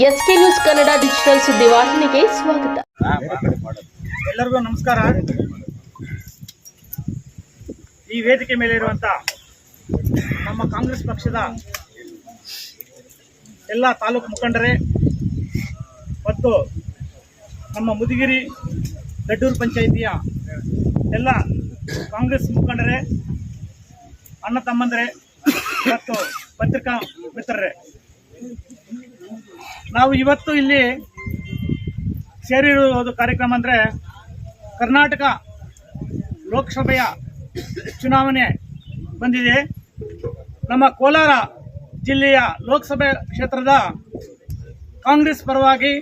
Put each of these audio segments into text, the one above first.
S K news Kannada digital ಸುದ್ದಿವಾಹಿನಿಗೆ ಸ್ವಾಗತ. ಎಲ್ಲರಿಗೂ ನಮಸ್ಕಾರ. ಈ ವೇದಿಕೆ ಮೇಲೆ ಇರುವಂತ ನಮ್ಮ ಕಾಂಗ್ರೆಸ್ ಪಕ್ಷದ ಎಲ್ಲ ತಾಲೂಕು ಮುಖಂಡರೇ ಮತ್ತು ನಮ್ಮ ಮುದಿಗಿರಿ ದಡ್ಡೂರು ಪಂಚಾಯಿತಿಯ ಎಲ್ಲ ಕಾಂಗ್ರೆಸ್ ಮುಖಂಡರೇ, ಅಣ್ಣ ತಮ್ಮಂದರೇ ಮತ್ತು ಪತ್ರಿಕಾ ಮಿತ್ರರೇ. ನಾವು ಇವತ್ತು ಇಲ್ಲಿ ಸೇರಿರುವುದು ಕಾರ್ಯಕ್ರಮ ಅಂದರೆ ಕರ್ನಾಟಕ ಲೋಕಸಭೆಯ ಚುನಾವಣೆ ಬಂದಿದೆ. ನಮ್ಮ ಕೋಲಾರ ಜಿಲ್ಲೆಯ ಲೋಕಸಭೆ ಕ್ಷೇತ್ರದ ಕಾಂಗ್ರೆಸ್ ಪರವಾಗಿ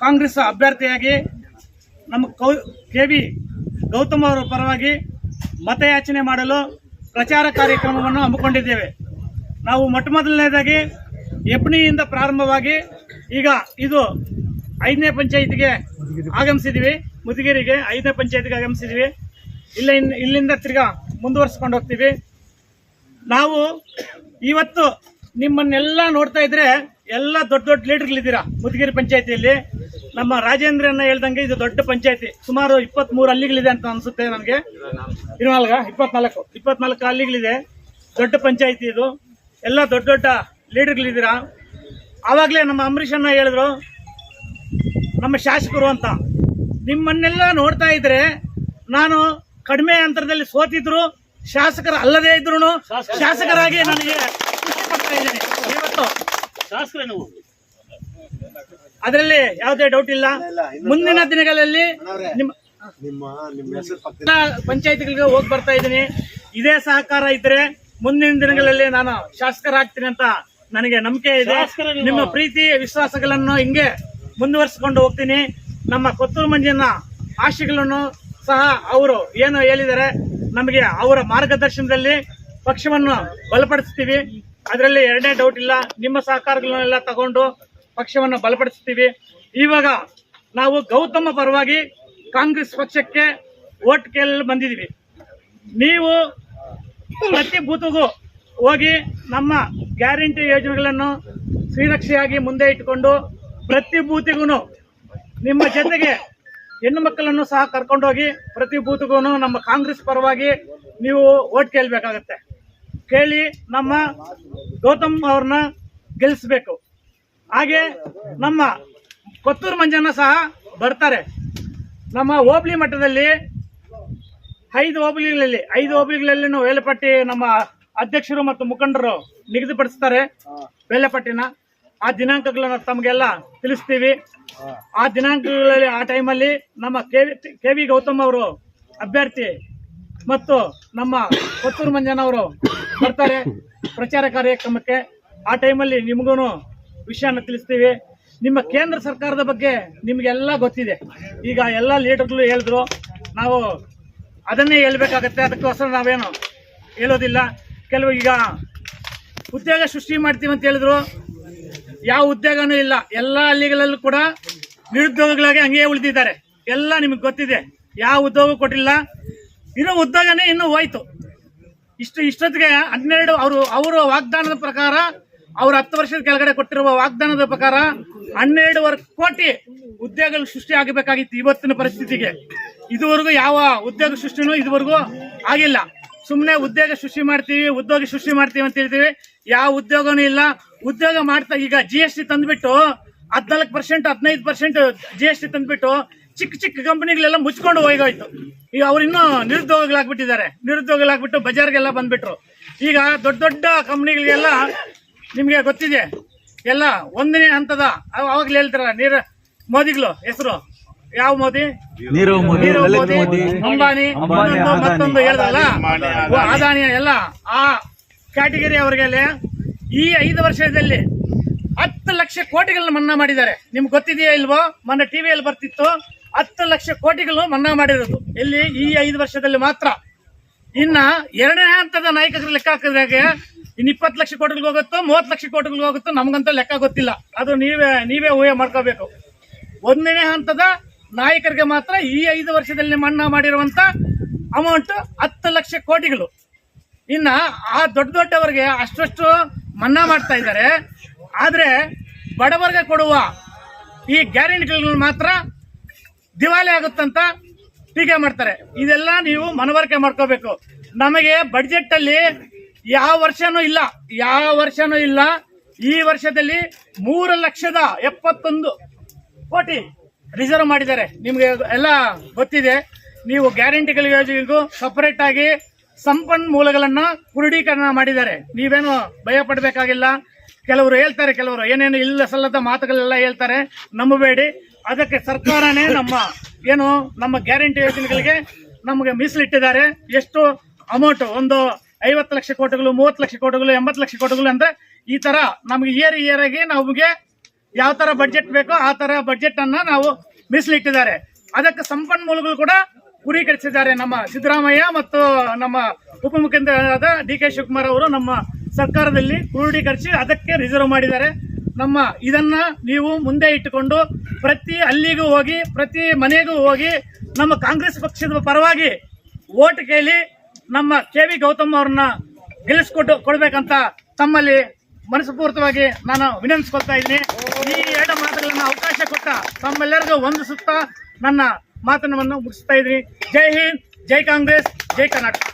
ಕಾಂಗ್ರೆಸ್ ಅಭ್ಯರ್ಥಿಯಾಗಿ ನಮ್ಮ ಕೌ ಕೆ ವಿ ಗೌತಮ್ ಅವರ ಪರವಾಗಿ ಮತಯಾಚನೆ ಮಾಡಲು ಪ್ರಚಾರ ಕಾರ್ಯಕ್ರಮವನ್ನು ಹಮ್ಮಿಕೊಂಡಿದ್ದೇವೆ. ನಾವು ಮೊಟ್ಟ ಮೊದಲನೇದಾಗಿ ಎಬ್ನಿಯಿಂದ ಪ್ರಾರಂಭವಾಗಿ ಈಗ ಇದು ಐದನೇ ಪಂಚಾಯತಿಗೆ ಆಗಮಿಸಿದ್ವಿ. ಮುದಿಗೆರಿಗೆ ಐದನೇ ಪಂಚಾಯತಿಗೆ ಆಗಮಿಸಿದ್ವಿ. ಇಲ್ಲ ಇಲ್ಲಿಂದ ತಿರ್ಗಾ ಮುಂದುವರ್ಸ್ಕೊಂಡು ಹೋಗ್ತೀವಿ. ನಾವು ಇವತ್ತು ನಿಮ್ಮನ್ನೆಲ್ಲ ನೋಡ್ತಾ ಇದ್ರೆ ಎಲ್ಲ ದೊಡ್ಡ ದೊಡ್ಡ ಲೀಡರ್ಗಳಿದ್ದೀರಾ ಮುದುಗಿರಿ ಪಂಚಾಯತಿಯಲ್ಲಿ. ನಮ್ಮ ರಾಜೇಂದ್ರನ್ನ ಹೇಳ್ದಂಗೆ ಇದು ದೊಡ್ಡ ಪಂಚಾಯತಿ. ಸುಮಾರು ಇಪ್ಪತ್ಮೂರು ಹಳ್ಳಿಗಳಿದೆ ಅಂತ ಅನ್ಸುತ್ತೆ ನನಗೆ. ಇರುವಲ್ಗ ಇಪ್ಪತ್ನಾಲ್ಕು. ಇಪ್ಪತ್ನಾಲ್ಕು ಹಳ್ಳಿಗಳಿದೆ. ದೊಡ್ಡ ಪಂಚಾಯತಿ ಇದು. ಎಲ್ಲ ದೊಡ್ಡ ದೊಡ್ಡ ಲೀಡರ್ಗಳಿದ್ದೀರಾ ಆವಾಗಲೇ ನಮ್ಮ ಅಂಬರೀಷ್ ಅಣ್ಣ ಹೇಳಿದ್ರು ನಮ್ಮ ಶಾಸಕರು ಅಂತ. ನಿಮ್ಮನ್ನೆಲ್ಲ ನೋಡ್ತಾ ಇದ್ರೆ ನಾನು ಕಡಿಮೆ ಅಂತರದಲ್ಲಿ ಸೋತಿದ್ರು ಶಾಸಕರ ಅಲ್ಲದೇ ಇದ್ರು ಶಾಸಕರಾಗಿ ನನಗೆ ಖುಷಿ ಪಡ್ತಾ ಇದ್ದೀನಿ. ಇವತ್ತು ಶಾಸ್ತ್ರ ನೀವು ಅದರಲ್ಲಿ ಯಾವುದೇ ಡೌಟ್ ಇಲ್ಲ. ಮುಂದಿನ ದಿನಗಳಲ್ಲಿ ನಿಮ್ಮ ನಿಮ್ಮ ನಿಮ್ಮ ಹೆಸರು ಪಕ್ಕ ಎಲ್ಲ ಹೋಗಿ ಬರ್ತಾ ಇದ್ದೀನಿ. ಇದೇ ಸಹಕಾರ ಇದ್ರೆ ಮುಂದಿನ ದಿನಗಳಲ್ಲಿ ನಾನು ಶಾಸಕರಾಗ್ತೀನಿ ಅಂತ ನನಗೆ ನಂಬಿಕೆ ಇದೆ. ನಿಮ್ಮ ಪ್ರೀತಿ ವಿಶ್ವಾಸಗಳನ್ನು ಹಿಂಗೆ ಮುಂದುವರಿಸಿಕೊಂಡು ಹೋಗ್ತೀನಿ. ನಮ್ಮ ಕೊತ್ತೂರು ಮಂಜಿನ ಆಶೆಗಳನ್ನು ಸಹ ಅವರು ಏನು ಹೇಳಿದರೆ ನಮಗೆ ಅವರ ಮಾರ್ಗದರ್ಶನದಲ್ಲಿ ಪಕ್ಷವನ್ನು ಬಲಪಡಿಸ್ತೀವಿ. ಅದರಲ್ಲಿ ಎರಡನೇ ಡೌಟ್ ಇಲ್ಲ. ನಿಮ್ಮ ಸಹಕಾರಗಳನ್ನೆಲ್ಲ ತಗೊಂಡು ಪಕ್ಷವನ್ನು ಬಲಪಡಿಸ್ತೀವಿ. ಇವಾಗ ನಾವು ಗೌತಮ ಪರವಾಗಿ ಕಾಂಗ್ರೆಸ್ ಪಕ್ಷಕ್ಕೆ ಓಟ್ ಕೇಳಲು ಬಂದಿದ್ದೀವಿ. ನೀವು ಪ್ರತಿ ಬೂತ್ಗೂ ಹೋಗಿ ನಮ್ಮ ಗ್ಯಾರಂಟಿ ಯೋಜನೆಗಳನ್ನು ಶ್ರೀರಕ್ಷೆಯಾಗಿ ಮುಂದೆ ಇಟ್ಟುಕೊಂಡು ಪ್ರತಿ ಬೂತಿಗೂ ನಿಮ್ಮ ಜೊತೆಗೆ ಹೆಣ್ಣು ಮಕ್ಕಳನ್ನು ಸಹ ಕರ್ಕೊಂಡೋಗಿ ಪ್ರತಿ ಬೂತ್ಗೂ ನಮ್ಮ ಕಾಂಗ್ರೆಸ್ ಪರವಾಗಿ ನೀವು ಓಟ್ ಕೇಳಬೇಕಾಗತ್ತೆ. ಕೇಳಿ ನಮ್ಮ ಗೌತಮ್ ಅವ್ರನ್ನ ಗೆಲ್ಲಿಸ್ಬೇಕು. ಹಾಗೆ ನಮ್ಮ ಕೊತ್ತೂರು ಮಂಜನ ಸಹ ಬರ್ತಾರೆ. ನಮ್ಮ ಹೋಬಳಿ ಮಟ್ಟದಲ್ಲಿ ಐದು ಹೋಬಳಿಗಳಲ್ಲಿ ಐದು ಹೋಬಳಿಗಳಲ್ಲಿ ವೇಳಪಟ್ಟಿ ನಮ್ಮ ಅಧ್ಯಕ್ಷರು ಮತ್ತು ಮುಖಂಡರು ನಿಗದಿಪಡಿಸ್ತಾರೆ ವೇಳೆಪಟ್ಟಿನ ಆ ದಿನಾಂಕಗಳನ್ನ ತಮಗೆಲ್ಲ ತಿಳಿಸ್ತೀವಿ. ಆ ದಿನಾಂಕಗಳಲ್ಲಿ ಆ ಟೈಮಲ್ಲಿ ನಮ್ಮ ಕೆ ಕೆ ವಿ ಗೌತಮ್ ಅವರು ಅಭ್ಯರ್ಥಿ ಮತ್ತು ನಮ್ಮ ಕೊತ್ತೂರು ಮಂಜನ್ ಅವರು ಬರ್ತಾರೆ ಪ್ರಚಾರ ಕಾರ್ಯಕ್ರಮಕ್ಕೆ. ಆ ಟೈಮಲ್ಲಿ ನಿಮಗೂ ವಿಷಯನ ತಿಳಿಸ್ತೀವಿ. ನಿಮ್ಮ ಕೇಂದ್ರ ಸರ್ಕಾರದ ಬಗ್ಗೆ ನಿಮಗೆಲ್ಲ ಗೊತ್ತಿದೆ. ಈಗ ಎಲ್ಲ ಲೀಡರ್ಗಳು ಹೇಳಿದ್ರು. ನಾವು ಅದನ್ನೇ ಹೇಳ್ಬೇಕಾಗತ್ತೆ. ಅದಕ್ಕೋಸ್ಕರ ನಾವೇನು ಹೇಳೋದಿಲ್ಲ. ಕೆಲವು ಈಗ ಉದ್ಯೋಗ ಸೃಷ್ಟಿ ಮಾಡ್ತೀವಿ ಅಂತ ಹೇಳಿದ್ರು. ಯಾವ ಉದ್ಯೋಗನೂ ಇಲ್ಲ. ಎಲ್ಲ ಹಳ್ಳಿಗಳಲ್ಲೂ ಕೂಡ ನಿರುದ್ಯೋಗಿಗಳಾಗಿ ಹಂಗೆ ಉಳಿದಿದ್ದಾರೆ. ಎಲ್ಲ ನಿಮಗೆ ಗೊತ್ತಿದೆ. ಯಾವ ಉದ್ಯೋಗ ಕೊಟ್ಟಿಲ್ಲ. ಇರೋ ಉದ್ಯೋಗನೇ ಇನ್ನೂ ಹೋಯ್ತು. ಇಷ್ಟು ಇಷ್ಟೊತ್ತಿಗೆ ಹನ್ನೆರಡು ಅವರು ಅವರ ವಾಗ್ದಾನದ ಪ್ರಕಾರ ಅವರು ಹತ್ತು ವರ್ಷದ ಕೆಳಗಡೆ ಕೊಟ್ಟಿರುವ ವಾಗ್ದಾನದ ಪ್ರಕಾರ ಹನ್ನೆರಡುವರೆ ಕೋಟಿ ಉದ್ಯೋಗಗಳು ಸೃಷ್ಟಿ ಆಗಬೇಕಾಗಿತ್ತು ಇವತ್ತಿನ ಪರಿಸ್ಥಿತಿಗೆ. ಇದುವರೆಗೂ ಯಾವ ಉದ್ಯೋಗ ಸೃಷ್ಟಿನೂ ಇದುವರೆಗೂ ಆಗಿಲ್ಲ. ಸುಮ್ಮನೆ ಉದ್ಯೋಗ ಸೃಷ್ಟಿ ಮಾಡ್ತೀವಿ, ಉದ್ಯೋಗ ಸೃಷ್ಟಿ ಮಾಡ್ತೀವಿ ಅಂತ ಹೇಳ್ತೀವಿ. ಯಾವ ಉದ್ಯೋಗನೂ ಇಲ್ಲ. ಉದ್ಯೋಗ ಮಾಡ್ತಾ ಈಗ ಜಿ ಎಸ್ ಟಿ ತಂದ್ಬಿಟ್ಟು ಹದಿನಾಲ್ಕು ಪರ್ಸೆಂಟ್ ಹದಿನೈದು ಪರ್ಸೆಂಟ್ ಜಿ ಎಸ್ ಟಿ ತಂದ್ಬಿಟ್ಟು ಚಿಕ್ಕ ಚಿಕ್ಕ ಕಂಪನಿಗಳೆಲ್ಲ ಮುಚ್ಕೊಂಡು ಹೋಗೋಯ್ತು ಈಗ ಅವ್ರು ಇನ್ನೂ ನಿರುದ್ಯೋಗಿಗಳಾಗ್ಬಿಟ್ಟಿದ್ದಾರೆ. ನಿರುದ್ಯೋಗಿಗಳಾಗ್ಬಿಟ್ಟು ಬಜಾರ್ಗೆಲ್ಲ ಬಂದ್ಬಿಟ್ರು. ಈಗ ದೊಡ್ಡ ದೊಡ್ಡ ಕಂಪ್ನಿಗಳಿಗೆಲ್ಲ ನಿಮಗೆ ಗೊತ್ತಿದೆ. ಎಲ್ಲ ಒಂದನೇ ಹಂತದ ಅವಾಗಲೇ ಹೇಳ್ತಾರ ನೀರ ಮೋದಿಗಳು ಹೆಸರು. ಯಾವ ಮೋದಿ? ನೀರವ್ ಮೋದಿ ಮೋದಿ ಅಂಬಾನಿ. ಮತ್ತೊಂದು ಹೇಳ್ದಲ್ಲ? ಅದಾನಿ ಎಲ್ಲ ಆ ಕ್ಯಾಟಗರಿ ಅವರಿಗೆ ಈ ಐದು ವರ್ಷದಲ್ಲಿ ಹತ್ತು ಲಕ್ಷ ಕೋಟಿಗಳನ್ನ ಮನ್ನಾ ಮಾಡಿದ್ದಾರೆ. ನಿಮ್ಗೆ ಗೊತ್ತಿದೆಯಾ ಇಲ್ವೋ? ಮೊನ್ನೆ ಟಿವಿಯಲ್ಲಿ ಬರ್ತಿತ್ತು. ಹತ್ತು ಲಕ್ಷ ಕೋಟಿಗಳು ಮನ್ನಾ ಮಾಡಿರೋದು. ಇಲ್ಲಿ ಈ ಐದು ವರ್ಷದಲ್ಲಿ ಮಾತ್ರ. ಇನ್ನ ಎರಡನೇ ಹಂತದ ನಾಯಕರು ಲೆಕ್ಕ ಹಾಕಿದಾಗ ಇನ್ ಇಪ್ಪತ್ತು ಲಕ್ಷ ಕೋಟಿಗಳಿಗೆ ಹೋಗುತ್ತೋ ಮೂವತ್ತು ಲಕ್ಷ ಕೋಟಿಗಳಿಗೆ ಹೋಗುತ್ತೋ ನಮ್ಗಂತ ಲೆಕ್ಕ ಗೊತ್ತಿಲ್ಲ. ಅದು ನೀವೇ ನೀವೇ ಊಹೆ ಮಾಡ್ಕೋಬೇಕು. ಒಂದನೇ ಹಂತದ ನಾಯಕರಿಗೆ ಮಾತ್ರ ಈ ಐದು ವರ್ಷದಲ್ಲಿ ಮನ್ನಾ ಮಾಡಿರುವಂತ ಅಮೌಂಟ್ ಹತ್ತು ಲಕ್ಷ ಕೋಟಿಗಳು. ಇನ್ನ ಆ ದೊಡ್ಡ ದೊಡ್ಡವರಿಗೆ ಅಷ್ಟಷ್ಟು ಮನ್ನಾ ಮಾಡ್ತಾ ಇದ್ದಾರೆ. ಆದ್ರೆ ಬಡವರಿಗೆ ಕೊಡುವ ಈ ಗ್ಯಾರಂಟಿಗಳನ್ನು ಮಾತ್ರ ದಿವಾಳಿ ಆಗುತ್ತಂತ ಟೀಕೆ ಮಾಡ್ತಾರೆ. ಇದೆಲ್ಲ ನೀವು ಮನವರಿಕೆ ಮಾಡ್ಕೋಬೇಕು. ನಮಗೆ ಬಡ್ಜೆಟ್ ಅಲ್ಲಿ ಯಾವ ವರ್ಷನೂ ಇಲ್ಲ, ಯಾವ ವರ್ಷನೂ ಇಲ್ಲ, ಈ ವರ್ಷದಲ್ಲಿ ಮೂರು ಲಕ್ಷದ ಎಪ್ಪತ್ತೊಂದು ಕೋಟಿ ರಿಸರ್ವ್ ಮಾಡಿದ್ದಾರೆ. ನಿಮಗೆ ಎಲ್ಲ ಗೊತ್ತಿದೆ. ನೀವು ಗ್ಯಾರಂಟಿಗಳ ಯೋಜನೆಗೂ ಸಪರೇಟ್ ಆಗಿ ಸಂಪನ್ಮೂಲಗಳನ್ನು ಕ್ರೋಢೀಕರಣ ಮಾಡಿದ್ದಾರೆ. ನೀವೇನು ಭಯ ಪಡಬೇಕಾಗಿಲ್ಲ. ಕೆಲವರು ಹೇಳ್ತಾರೆ, ಕೆಲವರು ಏನೇನು ಇಲ್ಲ ಸಲ್ಲದ ಮಾತುಗಳೆಲ್ಲ ಹೇಳ್ತಾರೆ. ನಂಬಬೇಡಿ. ಅದಕ್ಕೆ ಸರ್ಕಾರನೇ ನಮ್ಮ ಏನು ನಮ್ಮ ಗ್ಯಾರಂಟಿ ಯೋಜನೆಗಳಿಗೆ ನಮಗೆ ಮೀಸಲಿಟ್ಟಿದ್ದಾರೆ. ಎಷ್ಟು ಅಮೌಂಟ್ ಒಂದು ಐವತ್ತು ಲಕ್ಷ ಕೋಟಿಗಳು, ಮೂವತ್ತು ಲಕ್ಷ ಕೋಟಿಗಳು, ಎಂಬತ್ತು ಲಕ್ಷ ಕೋಟಿಗಳು ಅಂದ್ರೆ ಈ ಥರ ನಮಗೆ ಇಯರ್ ಇಯರ್ ಆಗಿ ನಮಗೆ ಯಾವ ತರ ಬಡ್ಜೆಟ್ ಬೇಕೋ ಆ ತರ ಬಡ್ಜೆಟ್ ಅನ್ನ ನಾವು ಮೀಸಲಿಟ್ಟಿದ್ದಾರೆ. ಅದಕ್ಕೆ ಸಂಪನ್ಮೂಲಗಳು ಕೂಡ ಗುರೀಕರಿಸಿದ್ದಾರೆ ನಮ್ಮ ಸಿದ್ದರಾಮಯ್ಯ ಮತ್ತು ನಮ್ಮ ಉಪಮುಖ್ಯಮಂತ್ರಿಯಾದ ಡಿ ಕೆ ಶಿವಕುಮಾರ್ ಅವರು ನಮ್ಮ ಸರ್ಕಾರದಲ್ಲಿ ಕ್ರೋಢೀಕರಿಸಿ ಅದಕ್ಕೆ ರಿಸರ್ವ್ ಮಾಡಿದ್ದಾರೆ. ನಮ್ಮ ಇದನ್ನ ನೀವು ಮುಂದೆ ಇಟ್ಟುಕೊಂಡು ಪ್ರತಿ ಅಲ್ಲಿಗೂ ಹೋಗಿ, ಪ್ರತಿ ಮನೆಗೂ ಹೋಗಿ ನಮ್ಮ ಕಾಂಗ್ರೆಸ್ ಪಕ್ಷದ ಪರವಾಗಿ ಓಟ್ ಕೇಳಿ ನಮ್ಮ ಕೆ ವಿ ಗೌತಮ್ ಅವ್ರನ್ನ ಗೆಲ್ಲಿಸ್ಕೊಟ್ಟು ಕೊಡ್ಬೇಕಂತ ತಮ್ಮಲ್ಲಿ ಮನಸ್ಪೂರ್ತವಾಗಿ ನಾನು ವಿನಂತಿಸ್ಕೊಳ್ತಾ ಇದ್ದೀನಿ. ಈ ಎರಡು ಮಾತುಗಳನ್ನ ಅವಕಾಶ ಕೊಟ್ಟ ತಮ್ಮೆಲ್ಲರಿಗೂ ಒಂದು ಸುತ್ತ ನನ್ನ ಮಾತನ್ನು ಮುಗಿಸ್ತಾ ಇದ್ದೀನಿ ಜೈ ಹಿಂದ್, ಜೈ ಕಾಂಗ್ರೆಸ್, ಜೈ ಕರ್ನಾಟಕ.